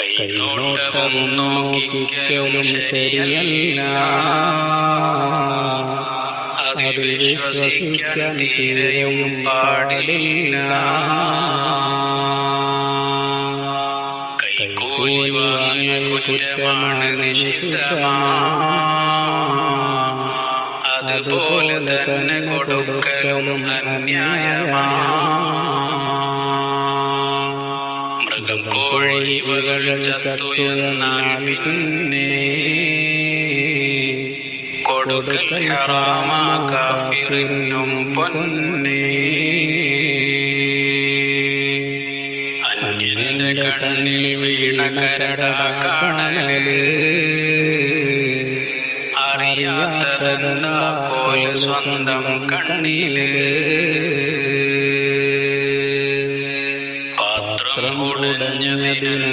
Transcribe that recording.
കൈനോട്ടവും നോക്കിക്കലും ശരിയല്ല. അതിൽ വിശ്വസിക്കാൻ തീരെയും പാടില്ല. കൈക്കൂലി വാങ്ങൽ കുറ്റമാണ് നിഷിദ്ധമാണ്. അതുപോലെ തന്നെ കൊടുക്കലും അന്യായമാണ്. മൃഗം കോഴി ഇവകൾ ചത്തു പിന്നെ കൊടുക്കൽ ഹറാമാ കാഫിറിനും കണ്ണിൽ വീണ കരട കാണൽ കോൽ സ്വന്തം കണ്ണിൽ हम